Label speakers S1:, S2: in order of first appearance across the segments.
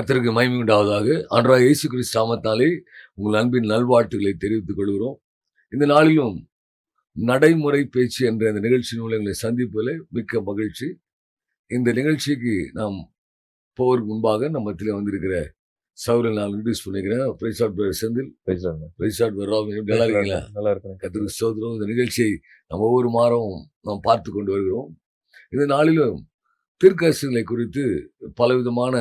S1: கர்த்தருக்கு மகிமை உண்டாவதாக. ஆண்டவராக இயேசு கிறிஸ்து நாமத்தாலே உங்கள் அன்பின் நல்வாழ்த்துக்களை தெரிவித்துக் கொள்கிறோம். இந்த நாளிலும் நடைமுறை பேச்சு என்ற இந்த நிகழ்ச்சி மூலம் எங்களை சந்திப்பதில் மிக்க மகிழ்ச்சி. இந்த நிகழ்ச்சிக்கு நாம் போவதற்கு முன்பாக நம்ம மத்தியில் வந்திருக்கிற சௌரில் நான் இன்ட்ரடியூஸ் பண்ணிக்கிறேன். பிரைசாட் பேர் செந்தில். பிரைசாட் ராம் நல்லா இருக்கீங்களா?
S2: நல்லா இருக்கிறேன்
S1: கத்திரிக்கு சோதரம் இந்த நிகழ்ச்சியை நம்ம ஒவ்வொரு மாதம் நாம் பார்த்து கொண்டு வருகிறோம். இந்த நாளிலும் தீர்க்கதரிசனங்களை குறித்து பலவிதமான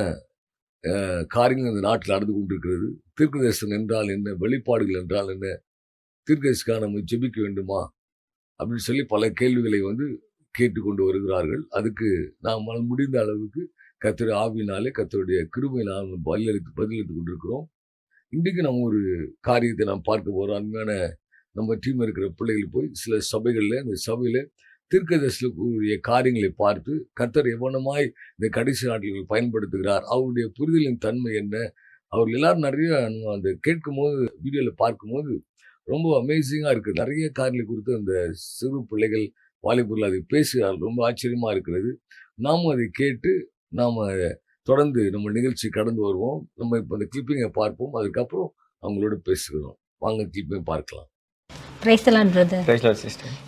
S1: காரியங்கள் இந்த நாட்டில் நடந்து கொண்டிருக்கிறது. தீர்க்கதரிசனம் என்றால் என்ன? வெளிப்பாடுகள் என்றால் என்ன? தீர்க்கதரிசிக்காக நம்ம ஜெபிக்க வேண்டுமா? அப்படின்னு சொல்லி பல கேள்விகளை வந்து கேட்டுக்கொண்டு வருகிறார்கள். அதுக்கு நாம் முடிந்த அளவுக்கு கத்தருடைய ஆவினாலே கத்தருடைய கிருமையினால் நாம் பதிலளித்து பதிலளித்து கொண்டிருக்கிறோம். இன்றைக்கு நம்ம ஒரு காரியத்தை நாம் பார்க்க போகிறோம் அருமையான நம்ம டீம் இருக்கிற பிள்ளைகள் போய் சில சபைகளில் இந்த சபையில் தீர்க்கதரிசனக்கூடிய காரியங்களை பார்த்து கர்த்தர் எவ்வளமாய் இந்த கடைசி நாட்களில் பயன்படுத்துகிறார் அவருடைய புரிதலின் தன்மை என்ன? அவர்கள் எல்லாரும் நிறைய அந்த கேட்கும் போது வீடியோவில் பார்க்கும்போது ரொம்ப அமேசிங்காக இருக்குது நிறைய காரியங்களை குறித்து அந்த சிறு பிள்ளைகள் வாலிபர்கள் அதை பேசுகிறார்கள் ரொம்ப ஆச்சரியமாக இருக்கிறது. நாமும் அதை கேட்டு நாம் தொடர்ந்து நம்ம நிகழ்ச்சி கடந்து வருவோம். நம்ம இப்போ அந்த கிளிப்பிங்கை பார்ப்போம். அதுக்கப்புறம் அவங்களோட பேசுகிறோம். வாங்க கிளிப்பிங்கை பார்க்கலாம்.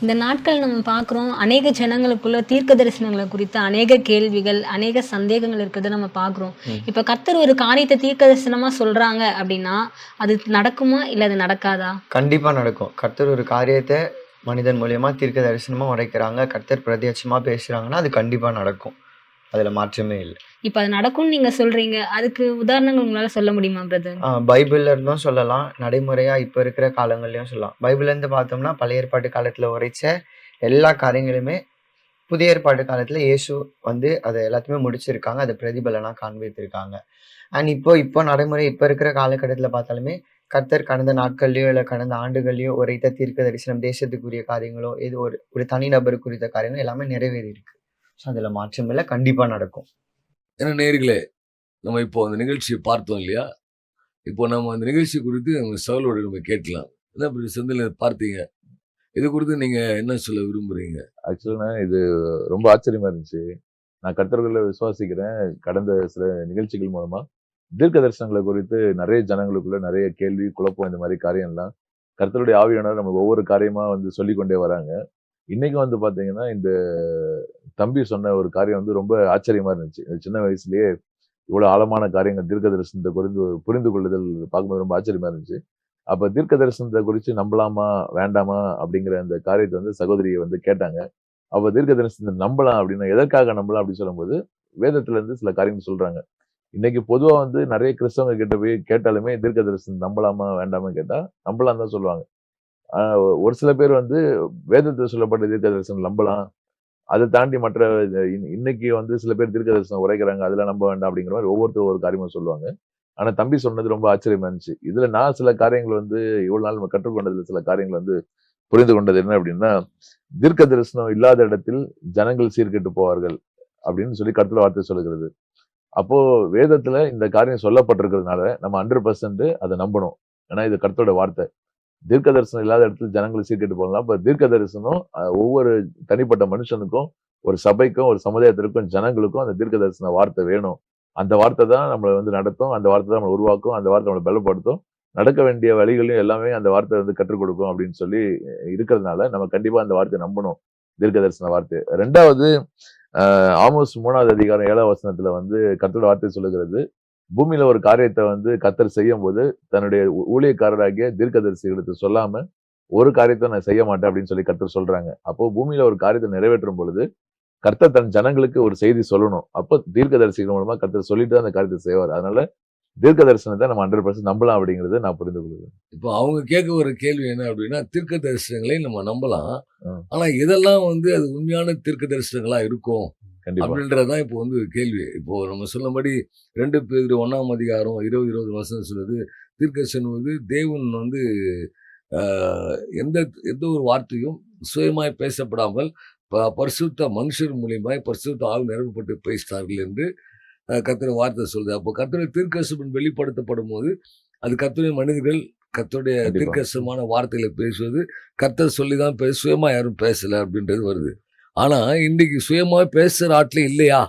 S3: இந்த நாட்கள் நம்ம பார்க்குறோம் அநேக ஜனங்களுக்குள்ள தீர்க்க தரிசனங்களை குறித்து அநேக கேள்விகள் அநேக சந்தேகங்கள் இருக்கிறத நம்ம பார்க்குறோம். இப்போ கர்த்தர் ஒரு காரியத்தை தீர்க்க தரிசனமா சொல்றாங்க அப்படின்னா அது நடக்குமா இல்லை அது நடக்காதா?
S4: கண்டிப்பாக நடக்கும். கர்த்தர் ஒரு காரியத்தை மனிதன் மூலியமா தீர்க்க தரிசனமாக உரைக்கிறாங்க கர்த்தர் பிரத்யட்சமாக பேசுகிறாங்கன்னா அது கண்டிப்பாக நடக்கும். அதில் மாற்றமே இல்லை.
S3: இப்போ அது நடக்கும்னு நீங்க சொல்றீங்க அதுக்கு உதாரணங்கள் உங்களால சொல்ல முடியுமா பிரதர்
S4: பைபிள்ல இருந்தும் சொல்லலாம் நடைமுறையாக இப்போ இருக்கிற காலங்கள்லயும் சொல்லலாம். பைபிள்ல இருந்து பார்த்தோம்னா பழைய ஏற்பாட்டு காலத்தில் உரைச்ச எல்லா காரியங்களுமே புதிய ஏற்பாட்டு காலத்தில் இயேசு வந்து அதை எல்லாத்தையுமே முடிச்சிருக்காங்க அதை பிரதிபலனாக காண்பித்திருக்காங்க. அண்ட் இப்போ இப்போ நடைமுறை இப்போ இருக்கிற காலகட்டத்தில் பார்த்தாலுமே கர்த்தர் கடந்த நாட்கள்லையோ இல்லை கடந்த ஆண்டுகள்லையோ உரைத்த தீர்க்க தரிசனம் தேசத்துக்குரிய காரியங்களோ இது ஒரு ஒரு தனிநபர் குறித்த காரியங்கள் எல்லாமே நிறைவேறி இருக்கு ஸோ அதில் மாற்றம் இல்லை கண்டிப்பாக நடக்கும்.
S1: ஏன்னா நேர்களே நம்ம இப்போ அந்த நிகழ்ச்சியை பார்த்தோம் இல்லையா? இப்போ நம்ம அந்த நிகழ்ச்சி குறித்து நம்ம சகலோட நம்ம கேட்கலாம். என்ன இப்படி செந்தில் பார்த்தீங்க? இது குறித்து நீங்கள் என்ன சொல்ல விரும்புகிறீங்க
S2: ஆக்சுவலாக இது ரொம்ப ஆச்சரியமா இருந்துச்சு. நான் கர்த்தர்களை விசுவாசிக்கிறேன். கடந்த சில நிகழ்ச்சிகள் மூலமாக தீர்க்க தரிசனங்களை குறித்து நிறைய ஜனங்களுக்குள்ள நிறைய கேள்வி குழப்பம் இந்த மாதிரி காரியம்லாம் கர்த்தருடைய ஆவியானவர் நம்ம ஒவ்வொரு காரியமாக வந்து சொல்லிக்கொண்டே வராங்க. இன்னைக்கு வந்து பார்த்தீங்கன்னா இந்த தம்பி சொன்ன ஒரு காரியம் வந்து ரொம்ப ஆச்சரியமா இருந்துச்சு. சின்ன வயசுலயே இவ்வளோ ஆழமான காரியங்கள் தீர்க்க தரிசனத்தை புரிந்து புரிந்து கொள்ளுதல் பார்க்கும்போது ரொம்ப ஆச்சரியமா இருந்துச்சு. அப்ப தீர்க்க தரிசனத்தை குறித்து நம்பலாமா வேண்டாமா அப்படிங்கிற அந்த காரியத்தை வந்து சகோதரியை வந்து கேட்டாங்க. அப்ப தீர்க்க தரிசனத்தை நம்பலாம் அப்படின்னா எதற்காக நம்பலாம் அப்படின்னு சொல்லும்போது வேதத்துல இருந்து சில காரியங்கள் சொல்றாங்க. இன்னைக்கு பொதுவாக வந்து நிறைய கிறிஸ்தவங்க கிட்ட போய் கேட்டாலுமே தீர்க்க தரிசனம் நம்பலாமா வேண்டாமா கேட்டால் நம்பலாம் தான் சொல்லுவாங்க. ஒரு சில பேர் வந்து வேதத்தில் சொல்லப்பட்ட தீர்க்க தரிசனம் நம்பலாம். அதை தாண்டி மற்ற இன்னைக்கு வந்து சில பேர் தீர்க்க தரிசனம் உரைக்கிறாங்க அதெல்லாம் நம்ப வேண்டாம் அப்படிங்கிற மாதிரி ஒவ்வொருத்தரும் ஒரு காரியமா சொல்லுவாங்க. ஆனால் தம்பி சொன்னது ரொம்ப ஆச்சரியமா இருந்துச்சு. இதுல நான் சில காரியங்கள் வந்து இவ்வளவு நாள் நம்ம கற்றுக்கொண்டதுல சில காரியங்கள் வந்து புரிந்து கொண்டது என்ன அப்படின்னா தீர்க்க தரிசனம் இல்லாத இடத்தில் ஜனங்கள் சீர்கெட்டு போவார்கள் அப்படின்னு சொல்லி கருத்துல வார்த்தை சொல்லுகிறது. அப்போ வேதத்துல இந்த காரியம் சொல்லப்பட்டிருக்கிறதுனால நம்ம ஹண்ட்ரட் பர்சன்ட் அதை நம்பணும். ஏன்னா இது கருத்தோட வார்த்தை. தீர்க்க தரிசனம் இல்லாத இடத்துல ஜனங்களை சீர்கெட்டு போகலாம். இப்போ தீர்க்க தரிசனம் ஒவ்வொரு தனிப்பட்ட மனுஷனுக்கும் ஒரு சபைக்கும் ஒரு சமுதாயத்திற்கும் ஜனங்களுக்கும் அந்த தீர்க்க தரிசன வார்த்தை வேணும். அந்த வார்த்தை தான் நம்மளை வந்து நடத்தும் அந்த வார்த்தை தான் நம்மளை உருவாக்கும் அந்த வார்த்தை நம்மளை பலப்படுத்தும். நடக்க வேண்டிய வழிகளையும் எல்லாமே அந்த வார்த்தை வந்து கற்றுக் கொடுக்கும் அப்படின்னு சொல்லி இருக்கிறதுனால நம்ம கண்டிப்பாக அந்த வார்த்தையை நம்பணும். தீர்க்க தரிசன வார்த்தை. ரெண்டாவது ஆமோஸ் மூணாவது அதிகாரம் ஏழாம் வசனத்துல வந்து கத்தோட வார்த்தை சொல்லுகிறது பூமியில ஒரு காரியத்தை வந்து கத்தர் செய்யும் போது தன்னுடைய ஊழியக்காரராகிய தீர்க்கதரிசிகளுக்கு சொல்லாம ஒரு காரியத்தை நான் செய்ய மாட்டேன் அப்படின்னு சொல்லி கர்த்தர் சொல்றாங்க. அப்போ பூமியில ஒரு காரியத்தை நிறைவேற்றும் பொழுது கர்த்தர் தன் ஜனங்களுக்கு ஒரு செய்தி சொல்லணும். அப்போ தீர்க்கதரிசிகள் மூலமா கர்த்தர் சொல்லிட்டு தான் அந்த காரியத்தை செய்வார். அதனால தீர்க்க தரிசனத்தை நம்ம ஹண்ட்ரட் பர்சன்ட் நம்பலாம் அப்படிங்கறத நான் புரிந்து கொள்கிறேன்.
S1: இப்போ அவங்க கேட்க ஒரு கேள்வி என்ன அப்படின்னா தீர்க்க தரிசனங்களை நம்ம நம்பலாம்.
S2: ஆ.
S1: ஆனா இதெல்லாம் வந்து அது உண்மையான தீர்க்க தரிசனங்களா இருக்கும்?
S2: கண்டிப்பா.
S1: அப்படின்றதுதான் இப்போ வந்து கேள்வி. இப்போ நம்ம சொன்னபடி ரெண்டு பேர் ஒன்னாம் அதிகாரம் இருபது இருபது வருஷம் சொல்லுது தீர்க்கதரிசனம் வந்து தேவன் வந்து எந்த எந்த ஒரு வார்த்தையும் சுயமாய் பேசப்படாமல் பரிசுத்த மனுஷர் மூலியமாய் பரிசுத்த ஆள் நிரப்பப்பட்டு பேசினார்கள் என்று கர்த்தர் வார்த்தை சொல்லுது. அப்போ கர்த்தருடைய தீர்க்கதரிசனம் வெளிப்படுத்தப்படும் போது அது கர்த்தருடைய மனிதர்கள் கர்த்தருடைய
S2: கண்டிப்பா.
S1: தீர்க்கதரிசனமான வார்த்தைகளை பேசுவது கர்த்தர் சொல்லி தான் பேச சுயமா யாரும் பேசல அப்படின்றது வருது. ஆனா இன்னைக்கு சுயமா பேசுற ஆட்களே இல்லையா?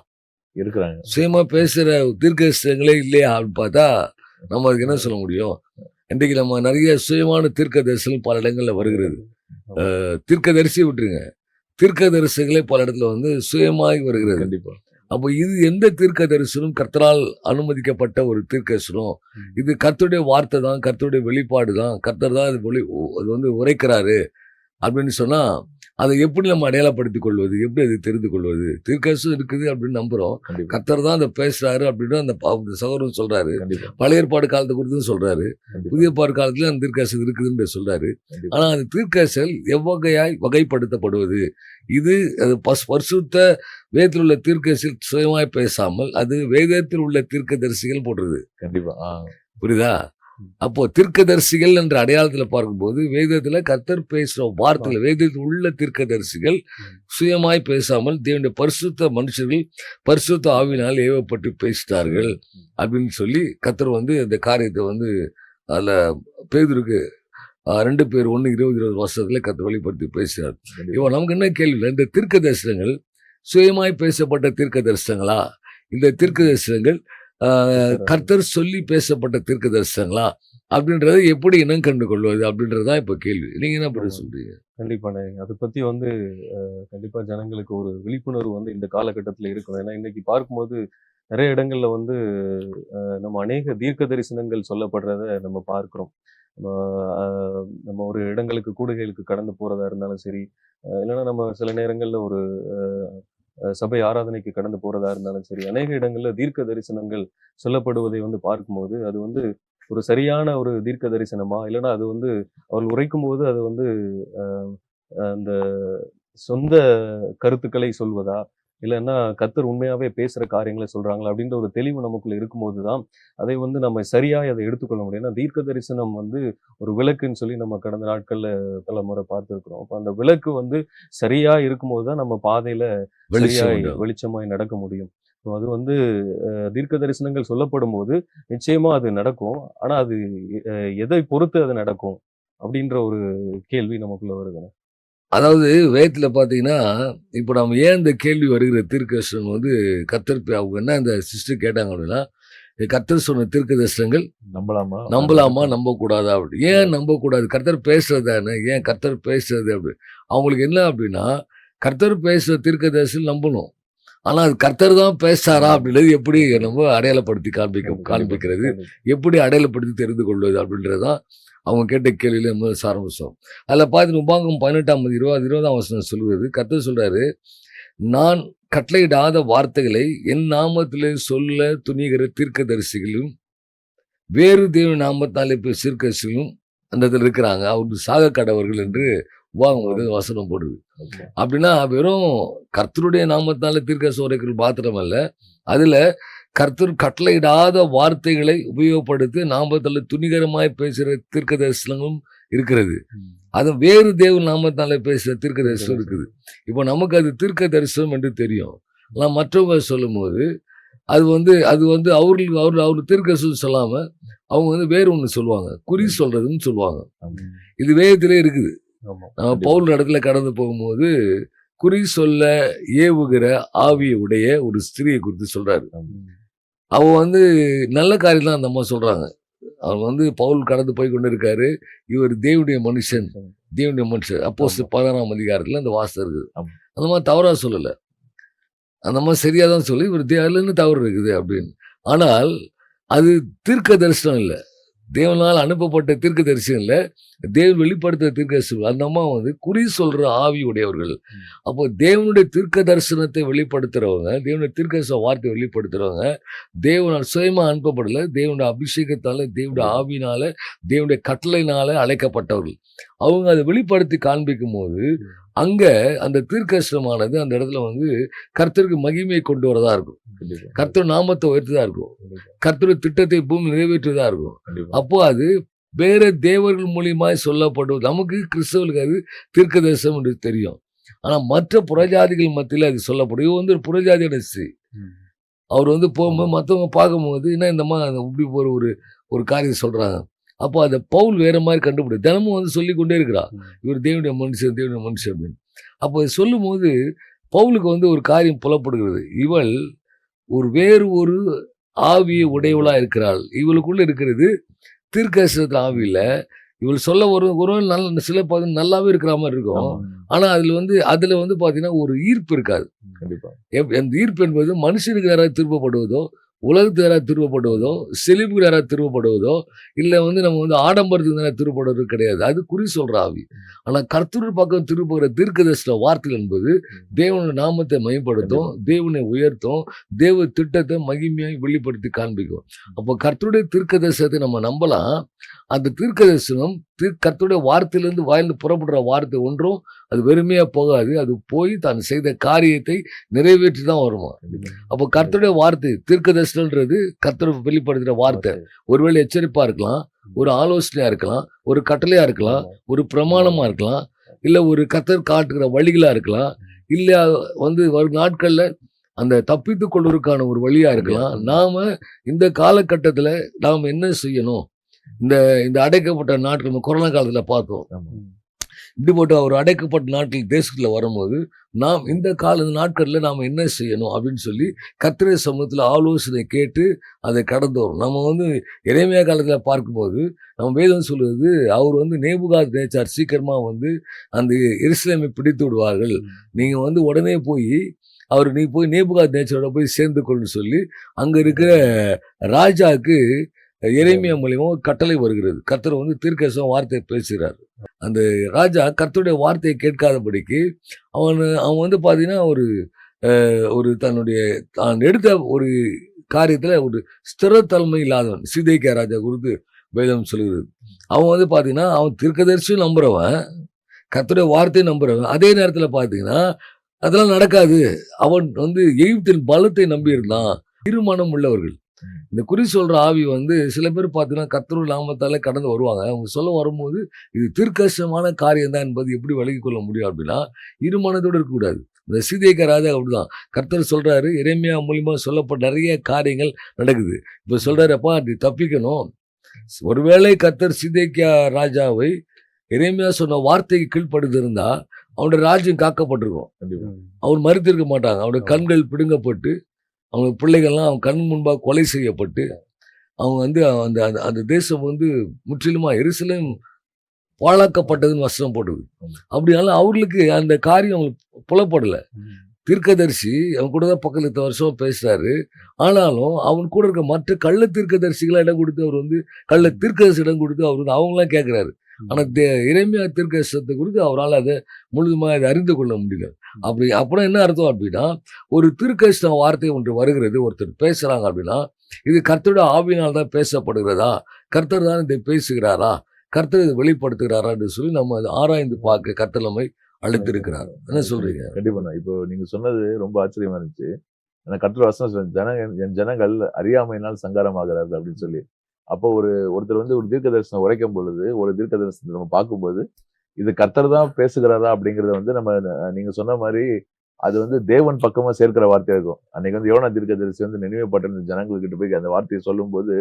S2: இருக்கிறாங்க.
S1: சுயமா பேசுற தீர்க்கதரிசனங்களே இல்லையா அப்படின்னு பார்த்தா நம்ம அதுக்கு என்ன சொல்ல முடியும்? இன்றைக்கு நம்ம நிறைய சுயமான தீர்க்க தரிசனம் பல இடங்கள்ல வருகிறது. தீர்க்கதரிசி விட்டுருங்க. தீர்க்க தரிசனங்களே பல இடத்துல வந்து சுயமாய் வருகிறது.
S2: கண்டிப்பா.
S1: அப்போ இது எந்த தீர்க்க தரிசனம் கர்த்தரால் அனுமதிக்கப்பட்ட ஒரு தீர்க்கதரிசனம். இது கர்த்தருடைய வார்த்தை தான் கர்த்தருடைய வெளிப்பாடு தான். கர்த்தர் தான் அது வெளி அது வந்து உரைக்கிறாரு. அப்படின்னு சொன்னா அதை எப்படி நம்ம அடையாளப்படுத்திக் கொள்வது? எப்படி அதை தெரிந்து கொள்வது? தீர்க்கதரிசனம் இருக்குது அப்படின்னு நம்புறோம்.
S2: கண்டிப்பா.
S1: கர்த்தர் தான் அதை பேசுறாரு அப்படின்னு அந்த சகோதரன் சொல்றாரு.
S2: கண்டிப்பா.
S1: பழைய ஏற்பாடு காலத்தை குறித்தும் சொல்றாரு.
S2: கண்டிப்பா.
S1: புதிய ஏற்பாடு காலத்துல அந்த தீர்க்கதரிசனம் இருக்குதுன்னு சொல்றாரு.
S2: கண்டிப்பா.
S1: ஆனா அந்த தீர்க்கதரிசல் எவ்வகையாய் வகைப்படுத்தப்படுவது? இது அது பஸ் பரிசுத்த வேதத்தில் உள்ள தீர்க்கதரிசி சுயமாய் பேசாமல் அது வேதத்தில் உள்ள தீர்க்கதரிசிகள் போடுறது.
S2: கண்டிப்பா. ஆ,
S1: புரியுதா? அப்போ தீர்க்கதரிசிகள் என்ற அடையாளத்துல பார்க்கும்போது வேதத்துல கர்த்தர் பேசுற வார்த்தையில வேதத்தில் உள்ள தீர்க்கதரிசிகள் சுயமாய் பேசாமல் தேவனுடைய பரிசுத்த மனுஷர்கள் பரிசுத்த ஆவினால் ஏவப்பட்டு பேசிட்டார்கள் அப்படின்னு சொல்லி கர்த்தர் வந்து இந்த காரியத்தை வந்து அதுல பேதுருக்கு ரெண்டு பேர் ஒன்று இருபது இருபது வருஷத்துல கர்த்தர் வெளிப்படுத்தி
S2: கண்டிப்பா.
S1: இப்போ நமக்கு என்ன கேள்வி? இந்த தீர்க்க தரிசனங்கள் சுயமாய் பேசப்பட்ட தீர்க்க தரிசனங்களா இந்த தீர்க்க தரிசனங்கள் கர்த்தர் சொல்லி பேசப்பட்ட தீர்க்க தரிசனங்களா அப்படின்றத எப்படி இனம் கண்டு கொள்வது அப்படின்றதுதான் இப்ப கேள்வி. நீங்க என்ன பண்ண. சொல்றீங்க?
S5: கண்டிப்பாண்ணே அதை பத்தி வந்து கண்டிப்பா ஜனங்களுக்கு ஒரு விழிப்புணர்வு வந்து இந்த காலகட்டத்துல இருக்கணும். ஏன்னா இன்னைக்கு பார்க்கும்போது நிறைய இடங்கள்ல வந்து நம்ம அநேக தீர்க்க தரிசனங்கள் சொல்லப்படுறத நம்ம பார்க்கிறோம். நம்ம ஒரு இடங்களுக்கு கூடுகைகளுக்கு கடந்து போறதா இருந்தாலும் சரி இல்லைன்னா நம்ம சில நேரங்கள்ல ஒரு சபை ஆராதனைக்கு கடந்து போறதா இருந்தாலும் சரி அநேக இடங்கள்ல தீர்க்க தரிசனங்கள் சொல்லப்படுவதை வந்து பார்க்கும்போது அது வந்து ஒரு சரியான ஒரு தீர்க்க தரிசனமா? இல்லைன்னா அது வந்து அவர்கள் உரைக்கும் போது அது வந்து அந்த சொந்த கருத்துக்களை சொல்வதா? இல்லைன்னா கத்தர் உண்மையாவே பேசுற காரியங்களை சொல்றாங்களா அப்படின்ற ஒரு தெளிவு நமக்குள்ள இருக்கும்போது தான் அதை வந்து நம்ம சரியா அதை எடுத்துக்கொள்ள முடியும். ஏன்னா தீர்க்க தரிசனம் வந்து ஒரு விளக்குன்னு சொல்லி நம்ம கடந்த நாட்கள்ல பல முறை பார்த்துருக்குறோம். அப்போ அந்த விளக்கு வந்து சரியா இருக்கும்போது தான் நம்ம பாதையில
S1: உண்டாகும்.
S5: வெளிச்சமாய் நடக்க முடியும். So அது வந்து தீர்க்க தரிசனங்கள் சொல்லப்படும் போது நிச்சயமா அது நடக்கும். ஆனா அது எதை பொறுத்து அது நடக்கும் அப்படின்ற ஒரு கேள்வி நமக்குள்ள வருது
S1: அதாவது வேதத்துல பாத்தீங்கன்னா இப்போ நம்ம ஏன் இந்த கேள்வி வருகிற தீர்க்கதரிசனம் வந்து கர்த்தர் பே- அவங்க என்ன இந்த சிஸ்டர் கேட்டாங்க அப்படின்னா இது கர்த்தர் சொன்ன தீர்க்க தரிசனங்கள்
S2: நம்பலாமா?
S1: நம்பலாமா? நம்ப கூடாதா அப்படி. ஏன் நம்ப கூடாது கர்த்தர் பேசுறது தானே? ஏன் கர்த்தர் பேசுறது அப்படி? அவங்களுக்கு என்ன அப்படின்னா கர்த்தர் பேசுற தீர்க்க தரிசனம் நம்பணும். ஆனா அது கர்த்தர் தான் பேசாரா அப்படின்றது எப்படி நம்ம அடையாளப்படுத்தி காண்பிக்க காண்பிக்கிறது? எப்படி அடையாளப்படுத்தி தெரிந்து கொள்வது அப்படின்றதான் அவங்க கேட்ட கேள்வியில முதல் சாரம்சம். அதில் பார்த்து உபாங்கம் பதினெட்டாம் இருபது இருபதாம் வசனம் சொல்வது கர்த்தர் சொல்றாரு நான் கட்டளையிடாத வார்த்தைகளை என் நாமத்திலே சொல்ல துணிகிற தீர்க்கதரிசிகளும் வேறு தேவ நாமத்தாலே போய் தீர்க்கதரிசிகளும் அந்த இதில் இருக்கிறாங்க. அவருக்கு சாக கடவர்கள் என்று உபாகம் வசனம் போடுது. அப்படின்னா வெறும் கர்த்தருடைய நாமத்தால தீர்க்க சோரைகள் மாத்திரம் அல்ல. அதுல கர்த்தர் கட்டளையிடாத வார்த்தைகளை உபயோகப்படுத்தி நாமத்தால துணிகரமாய் பேசுகிற தீர்க்க தரிசனங்களும் இருக்கிறது அது வேறு தேவ நாமத்தால பேசுகிற தீர்க்க தரிசனம் இருக்குது. இப்போ நமக்கு அது தீர்க்க தரிசனம் என்று தெரியும். ஆனால் மற்றவங்க சொல்லும்போது அது வந்து அது வந்து அவர்களுக்கு அவர் அவர் தீர்க்க தரிசனம் சொல்லாம அவங்க வந்து வேற ஒன்று சொல்லுவாங்க. குறி சொல்றதுன்னு சொல்லுவாங்க. இது வேதத்திலே இருக்குது. நம்ம பவுல் இடத்துல கடந்து போகும்போது குறி சொல்ல ஏவுகிற ஆவியை உடைய ஒரு ஸ்திரியை குறித்து சொல்றாரு. அவ வந்து நல்ல காரியம் தான் அந்த அம்மா சொல்றாங்க. அவர் வந்து பவுல் கடந்து போய் கொண்டு இருக்காரு இவர் தேவனுடைய மனுஷன். தேவனுடைய மனுஷன். அப்போ. பதினாறாம் அதிகாரத்துல அந்த வாசம் இருக்குது. அந்த மாதிரி தவறா சொல்லல. அந்த மாதிரி சரியா தான் சொல்லி இவர் தே- அதுல இருந்து தவறு இருக்குது அப்படின்னு. ஆனால் அது தீர்க்க தரிசனம் இல்லை. தேவனால் அனுப்பப்பட்ட தீர்க்க தரிசனம் இல்லை தேவன் வெளிப்படுத்த தீர்க்க தரிசனம் அந்த அம்மா வந்து குறி சொல்ற ஆவி உடையவர்கள். அப்போ தேவனுடைய தீர்க்க தரிசனத்தை வெளிப்படுத்துறவங்க தேவனுடைய தீர்க்க தரிசன வார்த்தை வெளிப்படுத்துறவங்க தேவனால் சுயமா அனுப்பப்படல தேவனுடைய அபிஷேகத்தால தேவனுடைய ஆவினால தேவனுடைய கட்டளையினால அழைக்கப்பட்டவர்கள். அவங்க அதை வெளிப்படுத்தி காண்பிக்கும் போது அங்க அந்த தீர்க்கதரிசனமானது அந்த இடத்துல வந்து கர்த்தருக்கு மகிமையை கொண்டு வரதா இருக்கும். கர்த்தர் நாமத்தை உயர்த்துதா இருக்கும். கர்த்தருடைய திட்டத்தை பூமி நிறைவேற்றுவதா இருக்கும். அப்போ அது வேற தேவர்கள் மூலியமாய் சொல்லப்படுவது நமக்கு கிறிஸ்தவர்களுக்கு அது தீர்க்க தரிசனம் என்று தெரியும். ஆனா மற்ற புறஜாதிகள் மத்தியில் அது சொல்லப்படும். இவன் வந்து ஒரு புறஜாதியோட ஸ்ரீ அவர் வந்து போகும்போது மற்றவங்க பார்க்கும்போது என்ன இந்த மாதிரி இப்படி ஒரு ஒரு ஒரு காரியம் சொல்றாங்க? அப்போ அதை பவுல் வேற மாதிரி கண்டுபிடி தினமும் வந்து சொல்லி கொண்டே இருக்கிறா இவர் தேவனுடைய மனுஷன் தேவனுடைய மனுஷன் அப்படின்னு. அப்போ சொல்லும் போது பவுலுக்கு வந்து ஒரு காரியம் புலப்படுகிறது. இவள் ஒரு வேறு ஒரு ஆவிய உடையவளா இருக்கிறாள். இவளுக்குள்ள இருக்கிறது தீர்க்கதரிசனத்து ஆவி இல்ல. இவள் சொல்ல ஒரு ஒரு நல்ல சில பாதி நல்லாவே இருக்கிற மாதிரி இருக்கும்.
S2: ஆமா,
S1: ஆனா அதுல வந்து அதுல வந்து பாத்தீங்கன்னா ஒரு ஈர்ப்பு இருக்காது.
S2: கண்டிப்பா.
S1: எப்- அந்த ஈர்ப்பு என்பது மனுஷனுக்கு யாராவது திருப்பப்படுவதோ உலகத்துக்கு யாராவது திருப்பப்படுவதோ செழிப்புக்கு யாராவது திருப்பப்படுவதோ இல்லை வந்து நம்ம வந்து ஆடம்பரத்துக்கு யாராவது திருப்பப்படுவது கிடையாது. அது குறி சொல்ற ஆவி. ஆனா கர்த்தர் பக்கம் திருப்புகிற தீர்க்கதர்ஷ்ட வார்த்தை என்பது தேவனோட நாமத்தை மேம்படுத்தும் தேவனை உயர்த்தும் தேவ திட்டத்தை மகிமையாய் வெளிப்படுத்தி காண்பிக்கும். அப்போ கர்த்தருடைய தீர்க்கதரிசனத்தை நம்ம நம்பலாம். அந்த தீர்க்க தரிசனம் கத்துடைய வார்த்தையிலிருந்து வாயிலிருந்து புறப்படுற வார்த்தை ஒன்றும் அது வெறுமையாக போகாது. அது போய் தான் செய்த காரியத்தை நிறைவேற்றி தான் வருமா? அப்போ கர்த்தருடைய வார்த்தை தீர்க்கதரிசனன்றது கர்த்தர் வெளிப்படுத்துகிற வார்த்தை. ஒருவேளை எச்சரிப்பாக இருக்கலாம் ஒரு ஆலோசனையாக இருக்கலாம் ஒரு கட்டளையாக இருக்கலாம் ஒரு பிரமாணமாக இருக்கலாம் இல்லை ஒரு கத்தர் காட்டுகிற வழிகளாக இருக்கலாம் இல்லை வந்து வரும் நாட்களில் அந்த தப்பித்துக் கொள்வதற்கான ஒரு வழியாக இருக்கலாம். நாம் இந்த காலகட்டத்தில் நாம் என்ன செய்யணும்? இந்த இந்த அடைக்கப்பட்ட நாட்கள் நம்ம கொரோனா காலத்துல பார்த்தோம். இப்படிப்பட்ட ஒரு அடைக்கப்பட்ட நாட்டில் தேசத்துல வரும்போது நாம் இந்த கால நாட்கள்ல நாம் என்ன செய்யணும் அப்படின்னு சொல்லி கத்திரை சமூகத்துல ஆலோசனை கேட்டு அதை கடந்து வரும். நம்ம வந்து இறைமையா காலத்துல பார்க்கும்போது நம்ம வேதம் சொல்லுவது அவர் வந்து நேபுகாத் நேச்சார் சீக்கிரமா வந்து அந்த எருசலேமை பிடித்து விடுவார்கள். நீங்க வந்து உடனே போய் அவர் நீ போய் நேபுகாத் நேச்சரோட போய் சேர்ந்து கொள்னு சொல்லி அங்க இருக்கிற ராஜாக்கு இறைமையம் மூலியமா ஒரு கட்டளை வருகிறது. கர்த்தர் வந்து தீர்க்கசம் வார்த்தையை பேசுகிறார். அந்த ராஜா கர்த்தருடைய வார்த்தையை கேட்காதபடிக்கு அவன் அவன் வந்து பார்த்தீங்கன்னா ஒரு ஒரு தன்னுடைய தான் எடுத்த ஒரு காரியத்தில் ஒரு ஸ்திரத்தன்மை இல்லாதவன். சீதைக்கிய ராஜா குறித்து வேதம் சொல்கிறது. அவன் வந்து பார்த்தீங்கன்னா அவன் தீர்க்கதரிசியும் நம்புகிறவன் கர்த்தருடைய வார்த்தையும் நம்புகிறவன் அதே நேரத்தில் பார்த்தீங்கன்னா அதெல்லாம் நடக்காது. அவன் வந்து எகிப்தின் பலத்தை நம்பியிருந்தான். திருமணம் உள்ளவர்கள். இந்த குறி சொல்ற ஆவி வந்து சில பேர் பார்த்தீங்கன்னா கத்தரு நாமத்தால கடந்து வருவாங்க. அவங்க சொல்ல வரும்போது இது தீர்க்கசமான காரியம் தான் என்பது எப்படி விலகிக் கொள்ள முடியும் அப்படின்னா இருமனதோடு இருக்கக்கூடாது. இந்த சீதைக்க ராஜா அப்படிதான். கர்த்தர் சொல்றாரு இறைமையா மூலியமா சொல்லப்பட்ட நிறைய காரியங்கள் நடக்குது. இப்ப சொல்றாரு அப்பா நீ தப்பிக்கணும். ஒருவேளை கர்த்தர் சீதைக்கியா ராஜாவை இறைமையா சொன்ன வார்த்தைக்கு கீழ்ப்படுத்தி இருந்தா அவனுடைய ராஜ்யம் காக்கப்பட்டிருக்கும். அவர் மறுத்திருக்க மாட்டாங்க. அவருடைய கண்கள் பிடுங்கப்பட்டு அவங்க பிள்ளைகள்லாம் அவங்க கண் முன்பாக கொலை செய்யப்பட்டு அவங்க வந்து அந்த அந்த அந்த தேசம் வந்து முற்றிலுமா எருசலேம் பாழாக்கப்பட்டதுன்னு வசனம் போடுது அப்படினால அவர்களுக்கு அந்த காரியம் அவங்களுக்கு புலப்படல. தீர்க்கதரிசி அவன் கூட தான் பக்கத்துல இத்தனை வருஷம் பேசுறாரு. ஆனாலும் அவன் கூட இருக்க மற்ற கள்ள தீர்க்கதரிசிகளா இடம் கொடுத்து அவர் வந்து கள்ள தீர்க்கதரிசி இடம் கொடுத்து அவர் வந்து அவங்களாம் கேட்கிறாரு ஆனா தே- இறைமையா தீர்க்கதரிசனத்தை குறித்து அவரால் அதை முழுதுமா அதை அறிந்து கொள்ள முடியல. அப்படி அப்புறம் என்ன அர்த்தம் அப்படின்னா ஒரு தீர்க்கதரிசன வார்த்தை ஒன்று வருகிறது ஒருத்தர் பேசுறாங்க அப்படின்னா இது கர்த்தருடைய ஆவியினால் தான் பேசப்படுகிறதா? கர்த்தர் தான் இதை பேசுகிறாரா? கர்த்தர் இதை வெளிப்படுத்துகிறாரான்னு சொல்லி நம்ம அதை ஆராய்ந்து பார்க்க கர்த்தர் நம்மை அழைத்திருக்கிறார். என்ன சொல்றீங்க?
S2: கண்டிப்பா நான் இப்போ நீங்க சொன்னது ரொம்ப ஆச்சரியமா இருந்துச்சு. ஏன்னா கற்று வசனம் சொல்லுங்க, ஜன என் ஜனங்கள் அறியாமையினால் சங்காரமாகிறார்கள் அப்படின்னு சொல்லி. அப்போ ஒரு ஒருத்தர் வந்து ஒரு தீர்க்க தரிசனம் உரைக்கும் பொழுது ஒரு தீர்க்க தரிசனத்தை நம்ம பார்க்கும்போது இது கர்த்தர் தான் பேசுகிறாரா அப்படிங்கிறத வந்து நம்ம நீங்க சொன்ன மாதிரி அது வந்து தேவன் பக்கமா சேர்க்கிற வார்த்தையா இருக்கும். அன்னைக்கு வந்து யோனா தீர்க்க தரிசி வந்து நினைவு பட்டண ஜனங்கள்கிட்ட போய் அந்த வார்த்தையை சொல்லும்போது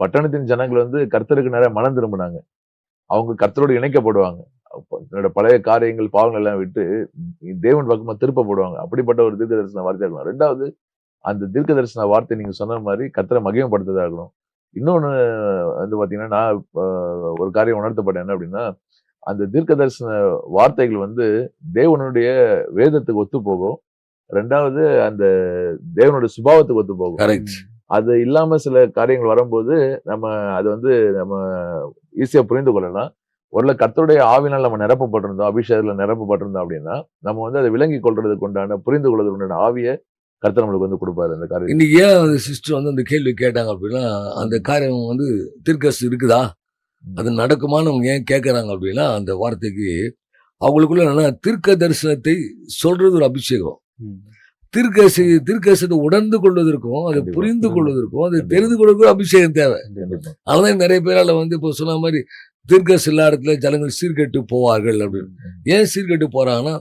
S2: பட்டணத்தின் ஜனங்கள் வந்து கர்த்தருக்கு நிறைய மனம் திரும்பினாங்க. அவங்க கர்த்தரோடு இணைக்கப்படுவாங்க. அப்ப தன்னோட பழைய காரியங்கள் பாவங்கள் எல்லாம் விட்டு தேவன் பக்கமா திருப்பப்படுவாங்க. அப்படிப்பட்ட ஒரு தீர்க்க தரிசன வார்த்தையா இருக்கணும். ரெண்டாவது அந்த தீர்க்க தரிசன வார்த்தை நீங்க சொன்ன மாதிரி கத்தரை மகிமப்படுத்ததா இருக்கணும். இன்னொன்னு வந்து பாத்தீங்கன்னா நான் ஒரு காரியம் உணர்த்தப்பட்டேன். என்ன அப்படின்னா அந்த தீர்க்க தரிசன வார்த்தைகள் வந்து தேவனுடைய வேதத்துக்கு ஒத்து போகும். ரெண்டாவது அந்த தேவனுடைய சுபாவத்துக்கு ஒத்து போகும். அது இல்லாம சில காரியங்கள் வரும்போது நம்ம அது வந்து நம்ம ஈஸியா புரிந்து கொள்ளலாம். ஒருவேளை கர்த்தருடைய ஆவினால் நம்ம நிரப்பப்பட்டிருந்தோம் அபிஷேகத்துல நிரப்பப்பட்டிருந்தோம் அப்படின்னா நம்ம வந்து அதை விளங்கி கொள்றதுக்கு உண்டான புரிந்து கொள்றதுக்கு உண்டான ஆவிய கர்த்தர் நம்மளுக்கு வந்து கொடுப்பாரு அந்த காரியம்.
S1: இன்னைக்கு ஏன் அந்த சிஸ்டர் வந்து அந்த கேள்வி கேட்டாங்க அப்படின்னா அந்த காரியம் வந்து தீர்க்கசு இருக்குதா? அது நடக்குமான்னு அவங்க ஏன் கேட்கறாங்க அப்படின்னா அந்த வார்த்தைக்கு அவங்களுக்குள்ள என்னன்னா தீர்க்க தரிசனத்தை சொல்றது ஒரு அபிஷேகம். தீர்க்கசி தீர்க்கசத்தை உணர்ந்து கொள்வதற்கும் அதை. புரிந்து கொள்வதற்கும் அதை. தெரிந்து கொள்வதற்கும் அபிஷேகம் தேவை. அதனால நிறைய பேரால வந்து இப்போ சொன்ன மாதிரி தீர்க்கசு எல்லா இடத்துல ஜனங்கள் சீர்கெட்டு போவார்கள் அப்படின்னு. ஏன் சீர்கெட்டு போறாங்கன்னா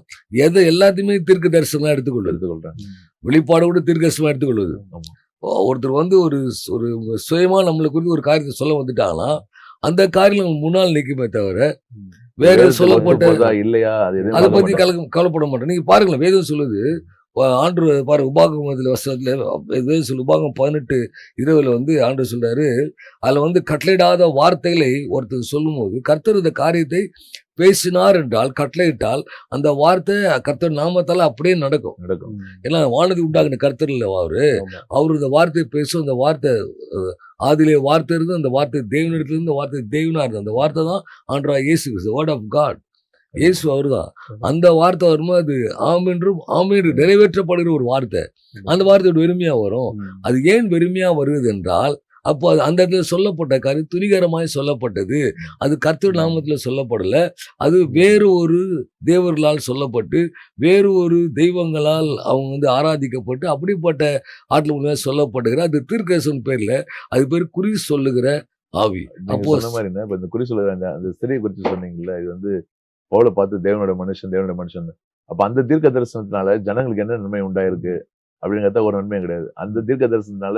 S1: எதை எல்லாத்தையுமே தீர்க்க தரிசனம் எடுத்துக்கொள்வது
S2: எடுத்துக்கொள்றேன்
S1: வெளிப்பாடு கூட தீர்க்கசமா எடுத்துக்கொள்வது. ஒருத்தர் வந்து ஒரு ஒரு சுயமா நம்மளை குறித்து ஒரு காரியத்தை சொல்ல வந்துட்டாங்கன்னா அந்த காரியம் நம்ம முன்னால் நிற்குமே தவிர வேற சொல்லப்பட்ட
S2: இல்லையா அது மாட்டாங்க.
S1: கலக்க கவலைப்பட மாட்டோம் நீங்க பாருங்களேன் வேதம் சொல்லுது ஆண்டு பாரு உபாகமத்தில் வசனத்துல சொல்லு உபாகம் பதினெட்டு இரவுல வந்து ஆண்டு சொல்றாரு அதுல வந்து கட்டளையிடாத வார்த்தைகளை ஒருத்தர் சொல்லும்போது கர்த்தர் இந்த காரியத்தை பேசினார் என்றால் கட்டளையிட்டால் அந்த வார்த்தை கர்த்தர் நாமத்தால அப்படியே நடக்கும்.
S2: நடக்கும்.
S1: ஏன்னா வானதி உண்டாகின கர்த்தர் இல்லை அவரு.
S5: ஆமா.
S1: அவர் இந்த வார்த்தையை பேசும் அந்த வார்த்தை அஹ், ஆதியிலே வார்த்தை இருந்து அந்த வார்த்தை தேவனிடத்துல இருந்து வார்த்தை தேவனா இருந்து அந்த வார்த்தை தான் ஆண்டரா இயேசு வேர்ட் ஆஃப் காட் இயேசு அவர்தான். அந்த வார்த்தை வரும்போது அது ஆமென்றும் ஆமென்று நிறைவேற்றப்படுகிற ஒரு வார்த்தை. அந்த வார்த்தை வெறுமையா வரும். அது ஏன் வெறுமையா வருது என்றால் அப்போ அது அந்த இடத்துல சொல்லப்பட்ட காரியம் துணிகரமாய் சொல்லப்பட்டது. அது கர்த்தர் நாமத்துல சொல்லப்படல. அது வேறு ஒரு தேவர்களால் சொல்லப்பட்டு வேறு ஒரு தெய்வங்களால் அவங்க வந்து ஆராதிக்கப்பட்டு அப்படிப்பட்ட ஆட்கள் மூலமா சொல்லப்படுகிற அது தீர்க்கசன் பேர்ல அது பேர் குறி சொல்லுகிற ஆவி. அப்போ
S2: சொன்ன மாதிரி இப்ப இந்த குறி சொல்லுற அந்த அந்த ஸ்திரியை குறித்து சொன்னீங்கல்ல இது வந்து பவுலை பார்த்து தேவனோட மனுஷன் தேவனோட மனுஷன். அப்ப அந்த தீர்க்க தரிசனத்தினால ஜனங்களுக்கு என்ன நன்மை உண்டாயிருக்கு? அப்படிங்கிறத ஒரு நன்மையும் கிடையாது. அந்த தீர்க்க தரிசனத்தினால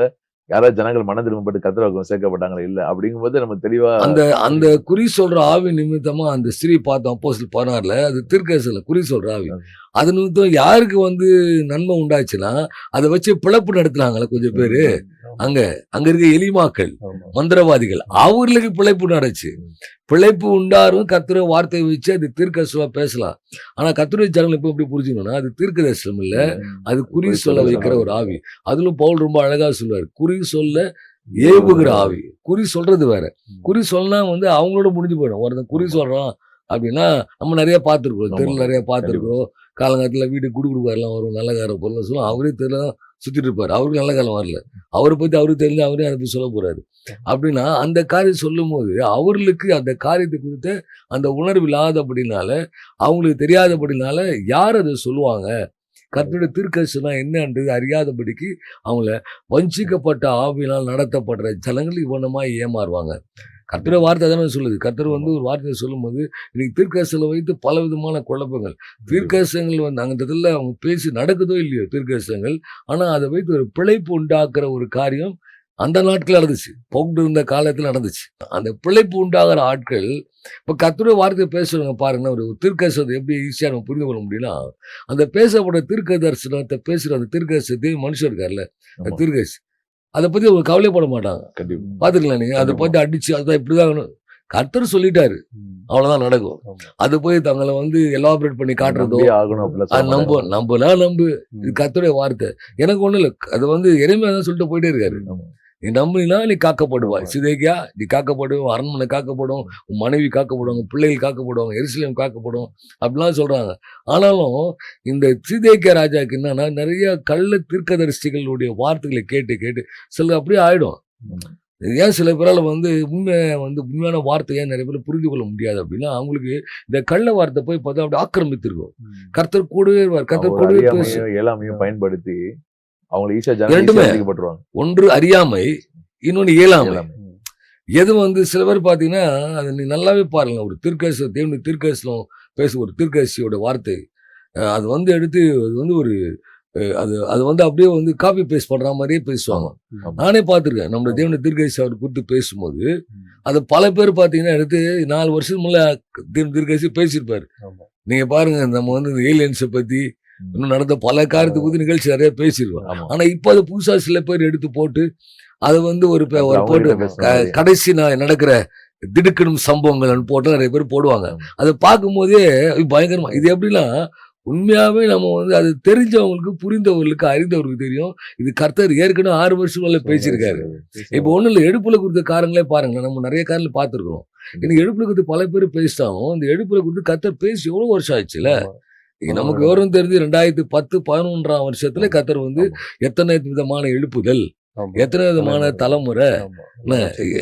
S2: யாராவது ஜனங்கள் மன திரும்பப்பட்டு கத்திரவாக்கம் சேர்க்கப்பட்டாங்களா? இல்ல. அப்படிங்கும்போது நம்ம தெளிவா
S1: அந்த அந்த குறி சொல்ற ஆவி நிமித்தமா அந்த ஸ்திரீ பார்த்தோம் அப்போஸ்தலர் பதினாறுல அது தீர்க்கதரிசன குறி சொல்ற ஆவி. அது நிமித்தம் யாருக்கு வந்து நன்மை உண்டாச்சுன்னா அதை வச்சு பிழப்பு நடத்துனாங்களே கொஞ்சம் பேரு. அங்க அங்க இருக்க எலிமாக்கள். மந்திரவாதிகள் அவர்களுக்கு பிழைப்பு நடச்சு பிழைப்பு உண்டாரும் கத்துரை வார்த்தையை வச்சு அது தீர்க்கதரிசனமா பேசலாம். ஆனா கத்துரை ஜனங்கள் இப்ப எப்படி புரிஞ்சுக்கணும்னா அது தீர்க்கதரிசனம் இல்ல. அது குறி சொல்ல வைக்கிற ஒரு ஆவி. அதிலும் பவுல் ரொம்ப அழகா சொல்லுவார் குறி சொல்ல ஏவுகிற ஆவி. குறி சொல்றது வேற. குறி சொன்னா வந்து அவங்களோட முடிஞ்சு போயிடும். ஒருத்தன் குறி சொல்றான் அப்படின்னா நம்ம நிறைய பார்த்துருக்கோம்.
S2: ஆமா.
S1: தெருவில் நிறைய பார்த்துருக்கோம். காலங்காலத்தில் வீட்டுக்கு குடு வரும் நல்ல கார பொருள் சொல்லுவோம் அவரே தெரியல சுற்றிட்டு இருப்பார். அவருக்கு நல்ல காலம் வரல. அவரை பற்றி அவருக்கு தெரிஞ்சு அவரே அனுப்பி சொல்ல போகிறாரு அப்படின்னா அந்த காரியம் சொல்லும் போது அவர்களுக்கு அந்த காரியத்தை குறித்த அந்த உணர்வு இல்லாதபடினால அவங்களுக்கு தெரியாதபடினால யார் அதை சொல்லுவாங்க? கர்த்தருடைய தீர்க்கதரிசனா என்னன்றது அறியாதபடிக்கு அவங்கள வஞ்சிக்கப்பட்ட ஆவியினால் நடத்தப்படுற ஜனங்கள் இவனமாக ஏமாறுவாங்க. கர்த்தருடைய வார்த்தை தானே சொல்லுது. கர்த்தர் வந்து ஒரு வார்த்தையை சொல்லும்போது இன்னைக்கு தீர்க்கதரிசனம் வைத்து பல விதமான குழப்பங்கள். தீர்க்கதரிசனங்கள் வந்து அந்த இடத்துல அவங்க பேசி நடக்குதோ இல்லையோ தீர்க்கதரிசனங்கள் ஆனா அதை வைத்து ஒரு பிழைப்பு உண்டாக்குற ஒரு காரியம் அந்த நாட்கள் நடந்துச்சு. பவுண்டு இருந்த காலத்தில் நடந்துச்சு. அந்த பிழைப்பு உண்டாகிற ஆட்கள் இப்போ கர்த்தருடைய வார்த்தையை பேசுறவங்க பாருங்க ஒரு தீர்க்கதரிசனத்தை எப்படி ஈஸியாக நம்ம புரிந்து கொள்ள முடியும்னா அந்த பேசப்பட்ட தீர்க்க தரிசனத்தை பேசுற அந்த தீர்க்கதரிசனத்தை மனுஷன் இருக்கார்ல. தீர்க்கதரிசி. அதை பத்தி அவங்க கவலைப்பட மாட்டாங்க
S2: கண்டிப்பா
S1: பாத்துக்கலாம் நீங்க அதை பத்தி அடிச்சு அதான் இப்படிதான் வேணும். கர்த்தர் சொல்லிட்டாரு
S5: ம்.
S1: அவ்வளவுதான் நடக்கும். அது போய் தங்களை வந்து எலாபரேட் பண்ணி காட்டுறதோ நம்ப. நம்பனா நம்பு இது. கர்த்தருடைய வார்த்தை எனக்கு ஒண்ணும் இல்லை அது வந்து எளிமையா தான் சொல்லிட்டு போயிட்டே இருக்காரு. நீ நம்பினா நீ காக்கப்படுவாய்
S5: ஆமா.
S1: சிதைக்கியா நீ காக்கப்படுவோம் அரண்மனை காக்கப்படும் உன் மனைவி காக்கப்படுவாங்க பிள்ளைகள் காக்கப்படுவாங்க எருசலேம் காக்கப்படும் அப்படிலாம் சொல்றாங்க ஆனாலும் இந்த சிதேக்கிய ராஜாக்கு என்னன்னா நிறைய கள்ள தீர்க்கதரிசிகளுடைய வார்த்தைகளை கேட்டு கேட்டு சில அப்படியே ஆயிடும். ஏன் சில பேரால வந்து உண்மை வந்து உண்மையான வார்த்தையை நிறைய பேர் புரிந்து கொள்ள முடியாது அப்படின்னா அவங்களுக்கு இந்த கள்ள வார்த்தை போய் பார்த்தா அப்படி ஆக்கிரமித்திருக்கும். கர்த்தர் கூடவே கர்த்தர் கூடவே
S2: இயலாமையும் பயன்படுத்தி அவங்களை ஈஸியா
S1: இரண்டுமே. ஒன்று அறியாமை இன்னொன்று இயலாமை. எது வந்து சில பேர் பார்த்தீங்கன்னா அது நீ நல்லாவே பாருங்க ஒரு தீர்க்கரசு தேவனுடைய தீர்க்கரசனம் பேச ஒரு தீர்க்கரசியோட வார்த்தை அது வந்து எடுத்து அது வந்து ஒரு அது அது வந்து அப்படியே வந்து காப்பி பேஸ்ட் பண்ற மாதிரியே பேசுவாங்க. நானே பார்த்துருக்கேன் நம்மளுடைய தேவனுடைய தீர்க்கரசி அவர் குறித்து பேசும்போது. அது பல பேர் பார்த்தீங்கன்னா எடுத்து நாலு வருஷம் முன்ன தேவன் தீர்க்கரசி பேசியிருப்பாரு
S5: ஆமா.
S1: நீங்க பாருங்க நம்ம வந்து இந்த ஏலியன்ஸை பத்தி
S2: ம்.
S1: இன்னும் நடந்த பல காரியத்தை குறித்து நிகழ்ச்சி நிறைய
S2: ஆமா.
S1: ஆனா இப்போ அது புதுசா சில பேர் எடுத்து போட்டு அதை வந்து ஒரு போட்டு. கடைசி நான் நடக்கிற திடுக்கிடும் சம்பவங்கள் போட்டு நிறைய பேர் போடுவாங்க. அதை பார்க்கும்போதே பயங்கரமா இது எப்படின்னா உண்மையாவே நம்ம வந்து அது தெரிஞ்சவங்களுக்கு புரிந்தவர்களுக்கு அறிந்தவருக்கு தெரியும். இது கர்த்தர் ஏற்கனவே ஆறு வருஷம் மேல பேசியிருக்காரு. இப்போ ஒண்ணும் இல்லை எடுப்புல கொடுத்த காரங்களே பாருங்க நம்ம நிறைய காரில் பார்த்துருக்கோம் இன்னைக்கு எடுப்புல கொடுத்து பல பேர் பேசிட்டாலும் இந்த எடுப்புல கொடுத்து கர்த்தர் பேசி எவ்வளவு வருஷம் ஆச்சுல
S5: ஆமா.
S1: இங்க நமக்கு விவரம் தெரிஞ்சு ரெண்டாயிரத்தி பத்து பதினொன்றாம் வருஷத்துல கர்த்தர் வந்து. எத்தனை விதமான எழுப்புதல். எத்தனை விதமான தலைமுறை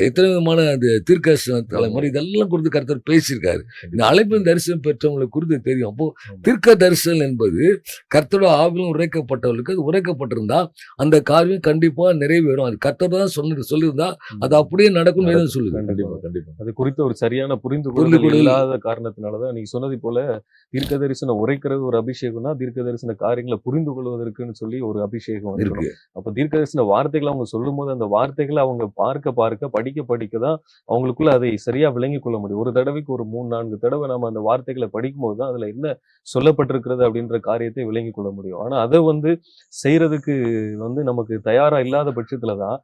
S1: எத்தனை விதமான அந்த தீர்க்கதரிசன தலைமுறை இதெல்லாம் குறித்து கர்த்தர் பேசியிருக்காரு. இந்த அழைப்பின் தரிசனம் பெற்றவங்களுக்கு குறித்து தெரியும். அப்போ. தீர்க்க தரிசனம் என்பது கர்த்தரோட ஆவிலும் உரைக்கப்பட்டவர்களுக்கு அது உரைக்கப்பட்டிருந்தா அந்த காரியம் கண்டிப்பா நிறைவேறும். அது கர்த்தர் தான் சொன்னது சொல்லியிருந்தா அது அப்படியே நடக்கும். சொல்லுது.
S2: கண்டிப்பா கண்டிப்பா.
S5: அது குறித்த ஒரு சரியான புரிந்து கொள்ளுதல் இல்லாத காரணத்தினாலதான் நீங்க சொன்னது போல தீர்க்க தரிசனம் உரைக்கிறது ஒரு அபிஷேகம்னா தீர்க்க தரிசன காரியங்களை புரிந்து கொள்வதற்குன்னு சொல்லி ஒரு அபிஷேகம்
S1: இருக்கு.
S5: அப்ப தீர்க்க தரிசன வார்த்தைகளை அவங்க சொல்லும் போது அந்த வார்த்தைகளை அவங்க பார்க்க பார்க்க படிக்க படிக்க தான் அவங்களுக்குள்ள அதை சரியா விளங்கி கொள்ள முடியும். ஒரு தடவைக்கு ஒரு மூணு நான்கு தடவை நம்ம அந்த வார்த்தைகளை படிக்கும்போது தான் அதுல என்ன சொல்லப்பட்டிருக்கிறது அப்படின்ற காரியத்தை விளங்கி கொள்ள முடியும். ஆனா அதை வந்து செய்யறதுக்கு வந்து நமக்கு தயாரா இல்லாத பட்சத்துல தான்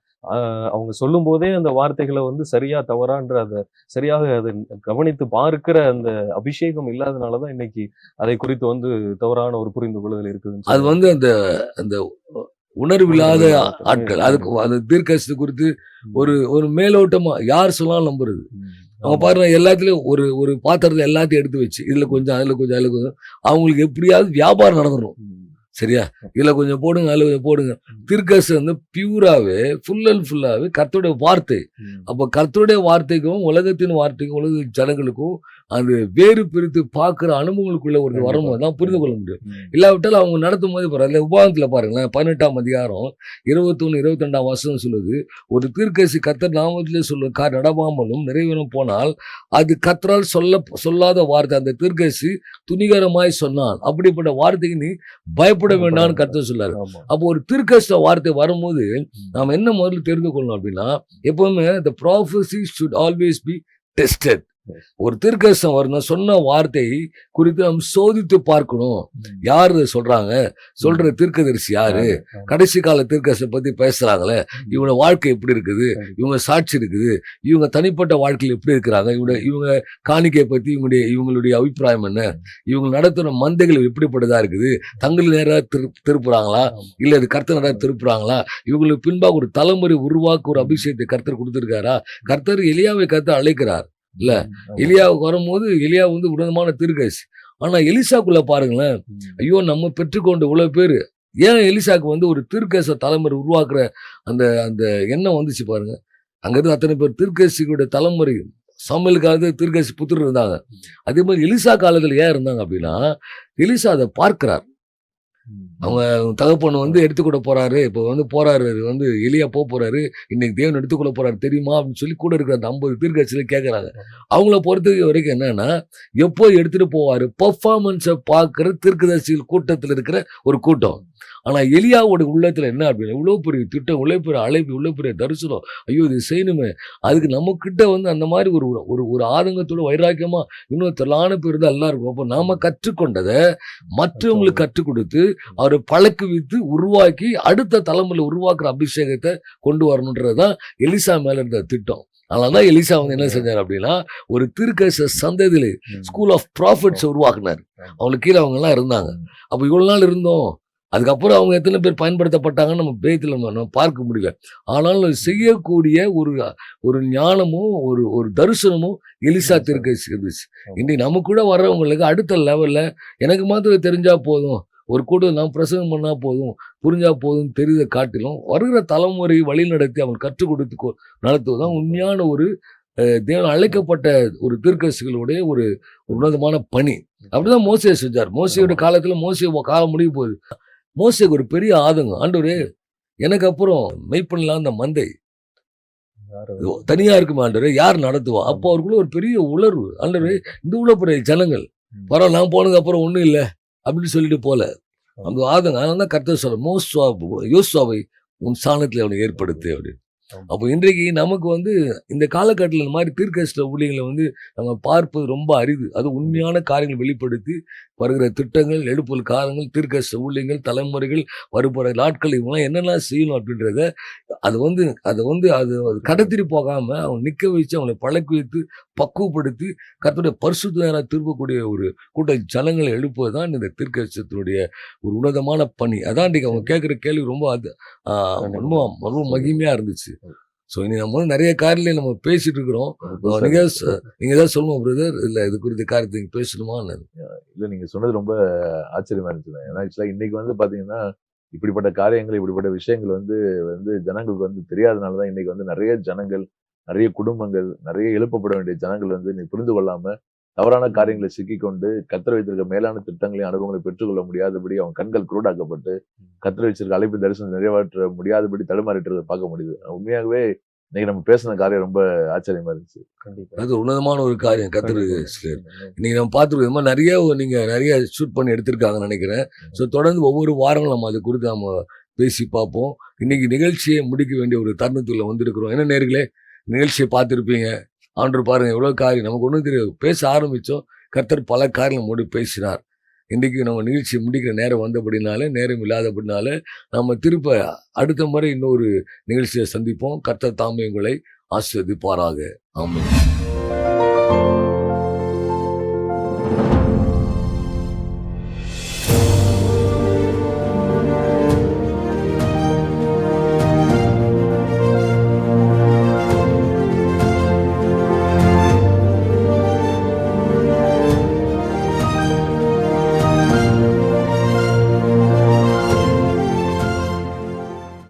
S5: அவங்க சொல்லும் போதே அந்த வார்த்தைகளை வந்து சரியா தவறான்ற அதை சரியாக அதை கவனித்து பார்க்கிற அந்த அபிஷேகம் இல்லாதனாலதான் இன்னைக்கு அதை குறித்து வந்து தவறான ஒரு புரிந்து கொள்ளுதல் இருக்குதுன்னு
S1: அது. வந்து அந்த அந்த உணர்வில்லாத ஆட்கள் அதுக்கு அந்த தீர்க்கசத்தை குறித்து ஒரு ஒரு மேலோட்டமா யார் சொன்னாலும் நம்புறது. அவங்க. பாருங்க எல்லாத்துலயும் ஒரு ஒரு பாத்திரத்துல எல்லாத்தையும் எடுத்து வச்சு இதுல கொஞ்சம் அதுல கொஞ்சம் அதுல கொஞ்சம் அவங்களுக்கு எப்படியாவது வியாபாரம் நடந்துடும். சரியா? இதுல கொஞ்சம் போடுங்க அதுல கொஞ்சம் போடுங்க. திருக்கசு வந்து பியூராவே ஃபுல் அண்ட் ஃபுல்லாவே கர்த்தருடைய வார்த்தை. அப்ப கர்த்தருடைய வார்த்தைக்கும் உலகத்தின் வார்த்தைக்கும் உலக ஜனங்களுக்கும் அது வேறு பிரித்து பார்க்கிற அனுபவங்களுக்குள்ள ஒரு. வரும்போது தான் புரிந்து கொள்ள முடியும். இல்லாவிட்டால் அவங்க நடத்தும் போது பாருங்க அதுல உபாகத்துல பாருங்களேன் பதினெட்டாம் அதிகாரம் இருபத்தொன்னு இருபத்தி ரெண்டாம் வருஷம் சொல்லுது ஒரு தீர்க்கசி கத்தர் நாமத்திலே சொல்ல கா நடவாமலும் நிறைவேறும் போனால் அது கத்தரால் சொல்ல சொல்லாத வார்த்தை அந்த தீர்க்கசி துணிகரமாய் சொன்னான் அப்படிப்பட்ட வார்த்தைக்கு நீ பயப்பட வேண்டாம்னு கர்த்தர் சொல்லாரு. அப்போ ஒரு தீர்க்கஸ்ட வார்த்தை வரும்போது நாம் என்ன முதல்ல தெரிந்து கொள்ளணும் அப்படின்னா எப்பவுமே the prophecy should always be tested
S5: Yes.
S1: ஒரு தீர்க்கதரிசனம் வரணும் சொன்ன வார்த்தை குறித்து நாம் சோதித்து பார்க்கணும். யார் சொல்றாங்க? சொல்ற தீர்க்கதரிசி யாரு. கடைசி கால தீர்க்கதரிசனம் பத்தி பேசுறாங்களே. இவங்க வாழ்க்கை எப்படி இருக்குது. இவங்க சாட்சி இருக்குது. இவங்க தனிப்பட்ட வாழ்க்கையில் எப்படி இருக்கிறாங்க? இவங்க இவங்க காணிக்கை பத்தி இவங்களுடைய இவங்களுடைய அபிப்பிராயம் என்ன? இவங்க நடத்துற மந்தைகள் எப்படிப்பட்டதா இருக்குது? தங்கள் நேரம் திரு திருப்புறாங்களா. இல்ல அது கர்த்தர் நேரம் திருப்புறாங்களா? இவங்களுக்கு பின்பாக ஒரு தலைமுறை உருவாக்க ஒரு அபிஷேகத்தை கர்த்தர் கொடுத்திருக்காரா? கர்த்தர் எலியாவை கர்த்தர் அழைக்கிறார். இல்ல. எலியாவுக்கு வரும்போது எலியா வந்து உன்னதமான தீர்க்கதரிசி ஆனா எலிசாக்குள்ள பாருங்களேன். ஐயோ நம்ம பெற்றுக்கொண்ட இவ்வளவு பேரு ஏன் எலிசாக்கு வந்து ஒரு தீர்க்கச தலைமுறை உருவாக்குற அந்த அந்த எண்ணம் வந்துச்சு பாருங்க அங்கிருந்து அத்தனை பேர் தீர்க்கசிகளுடைய தலைமுறை சமையலுக்காக தீர்க்கசி புத்திரர் இருந்தாங்க அதே மாதிரி எலிசா காலத்துல ஏன் இருந்தாங்க அப்படின்னா எலிசா அதை பார்க்கிறார். அவங்க தகப்பன் வந்து எடுத்துக்கூட போறாரு. இப்போ வந்து போறாரு. வந்து எலியா போக போறாரு. இன்னைக்கு தேவன் எடுத்துக்கொள்ள போறாரு. தெரியுமா? அப்படின்னு சொல்லி கூட இருக்கிற அந்த ஐம்பது தீர்க்கச்சில கேட்கறாங்க அவங்கள பொறுத்த வரைக்கும் என்னன்னா எப்போ எடுத்துட்டு போவாரு? பர்ஃபார்மன்ஸை பார்க்கிற தீர்க்கதரிசிகள் கூட்டத்தில் இருக்கிற ஒரு கூட்டம். ஆனா எலியாவோட உள்ளத்துல என்ன அப்படின்னா இவ்வளவு பெரிய திட்டம் இவ்வளவு பெரிய அழைப்பு இவ்வளவு பெரிய தரிசனம். ஐயோ இது செய்யணுமே. அதுக்கு நம்ம கிட்ட வந்து அந்த மாதிரி ஒரு ஒரு ஒரு ஆதங்கத்தோட வைராக்கியமா இன்னும் திரளான பேர் தான் எல்லாம் இருக்கும். அப்போ நாம கற்றுக்கொண்டதை மற்றவங்களுக்கு கற்றுக் கொடுத்து அவரை பழக்குவித்து உருவாக்கி அடுத்த தலைமுறையில் உருவாக்குற அபிஷேகத்தை கொண்டு வரணுன்றதுதான் எலிசா மேல இருந்த திட்டம். அதனாலதான் எலிசா வந்து என்ன செஞ்சார் அப்படின்னா ஒரு திருக்கச சந்ததியில. ஸ்கூல் ஆஃப் ப்ராஃபிட்ஸ் உருவாக்குனார். அவங்களுக்கு கீழே அவங்க எல்லாம் இருந்தாங்க அப்போ இவ்வளவு நாள் இருந்தோம். அதுக்கப்புறம் அவங்க எத்தனை பேர் பயன்படுத்தப்பட்டாங்கன்னு நம்ம பேத்துல நம்ம பார்க்க முடியல. ஆனாலும் செய்யக்கூடிய ஒரு ஒரு ஞானமும் ஒரு ஒரு தரிசனமும் எலிசா திருக்க இருந்துச்சு. இன்னைக்கு நம்ம கூட வர்றவங்களுக்கு அடுத்த லெவல்ல எனக்கு மாத்திரம் தெரிஞ்சா போதும் ஒரு கூட்டம் நான் பிரசங்கம் பண்ணா போதும் புரிஞ்சா போதும் தெரிந்த காட்டிலும் வருகிற தலைமுறை வழி நடத்தி அவன் கற்றுக் கொடுத்து நடத்துவதுதான் உண்மையான ஒரு தேவன் அழைக்கப்பட்ட ஒரு தீர்க்கதரிசிகளுடைய ஒரு உன்னதமான பணி. அப்படிதான் மோசே செஞ்சார். மோசையோட காலத்துல மோசே காலம் முடிய போகுது. மோசேக்கு ஒரு பெரிய ஆதங்கம் ஆண்டவரே எனக்கு அப்புறம் மெய்ப்பண்ணலாம் அந்த மந்தை. தனியா இருக்குமா ஆண்டவரே யார் நடத்துவா? அப்போ அவருக்குள்ள ஒரு பெரிய உணர்வு ஆண்டவரே இந்த உள்ள பெரிய ஜனங்கள் பரவாயில்ல நான் போனதுக்கு அப்புறம் ஒண்ணும் இல்லை அப்படின்னு சொல்லிட்டு போல. அந்த ஆதங்கம் அதனால தான் கர்த்தர் சொல்ல மோஸ்வா யோசுவாவை உன் ஸ்தானத்தில் அவனை ஏற்படுத்து அப்படின்னு. அப்போ இன்றைக்கு நமக்கு வந்து இந்த காலகட்டத்தில் இந்த மாதிரி தீர்க்கஷ்ட ஊழியங்களை வந்து நம்ம பார்ப்பது ரொம்ப அரிது. அது உண்மையான காரியங்களை வெளிப்படுத்தி வருகிற திட்டங்கள் எழுப்புதல் காலங்கள் தீர்க்கஷ்ட ஊழியங்கள் தலைமுறைகள் வருகிற நாட்கள் இவங்களாம் என்னெல்லாம் செய்யணும் அப்படின்றத அது வந்து அதை வந்து அது அது கடத்திட்டு போகாம அவன் நிக்க வச்சு அவனை பழக்கி வைத்து பக்குவப்படுத்தி கர்த்தருடைய பரிசுத்த நேரம் திருப்பக்கூடிய ஒரு கூட்ட ஜனங்களை எழுப்புவது தான் இந்த தீர்க்கதரிசனத்தினுடைய ஒரு உன்னதமான பணி. அதான் இன்னைக்கு அவங்க கேட்குற கேள்வி ரொம்ப அது ரொம்ப ரொம்ப மகிமையா இருந்துச்சு. ஸோ இனி நம்ம நிறைய காரியங்களை நம்ம பேசிட்டு இருக்கிறோம் நீங்க ச- நீங்க ஏதாவது சொல்லணும் பிரதர் இல்ல இது குறித்த காரியத்தை நீங்க பேசணுமா
S2: இல்ல நீங்க சொன்னது ரொம்ப ஆச்சரியமா இருந்துச்சு ஏன்னா ஆக்சுவலா இன்னைக்கு வந்து பாத்தீங்கன்னா இப்படிப்பட்ட காரியங்கள் இப்படிப்பட்ட விஷயங்கள் வந்து வந்து ஜனங்களுக்கு வந்து தெரியாதனாலதான் இன்னைக்கு வந்து நிறைய ஜனங்கள் நிறைய குடும்பங்கள் நிறைய எழுப்பப்பட வேண்டிய ஜனங்கள் வந்து இன்னைக்கு புரிந்து கொள்ளாம தவறான காரியங்களை சிக்கிக்கொண்டு கத்தர் வைத்திருக்க மேலான திட்டங்களையும் அனுபவங்களை பெற்றுக்கொள்ள முடியாதபடி அவன் கண்கள் குருடாக்கப்பட்டு கத்தர் வச்சிருக்க அழைப்பு தரிசனம் நிறைவேற்ற முடியாதபடி தடுமாறிட்டு பார்க்க முடியுது. உண்மையாகவே இன்னைக்கு நம்ம பேசின காரியம் ரொம்ப ஆச்சரியமா இருந்துச்சு.
S5: கண்டிப்பா.
S1: அது உன்னதமான ஒரு காரியம் கத்திர இன்னைக்கு நம்ம பார்த்துருக்கோம் மாதிரி நிறைய நீங்க நிறைய ஷூட் பண்ணி எடுத்திருக்காங்கன்னு நினைக்கிறேன். ஸோ தொடர்ந்து ஒவ்வொரு வாரங்களும் நம்ம அது குறித்து நம்ம பேசி பார்ப்போம். இன்னைக்கு நிகழ்ச்சியை முடிக்க வேண்டிய ஒரு தருணத்துல வந்திருக்கிறோம். என்ன நேர்களே? நிகழ்ச்சியை பார்த்துருப்பீங்க. ஆண்டு பாருங்க எவ்வளோ காரியம். நமக்கு ஒன்றும் தெரியாது. பேச ஆரம்பித்தோம் கர்த்தர் பல காரியம் நம்மோடு பேசினார். இன்றைக்கு நம்ம நிகழ்ச்சி முடிக்கிற நேரம் வந்தபடினால நேரம் இல்லாதபடினால நம்ம திருப்ப அடுத்த முறை இன்னொரு நிகழ்ச்சியை சந்திப்போம். கர்த்தர் தாமே உங்களை ஆசிர்வதிப்பாராக. ஆமாம்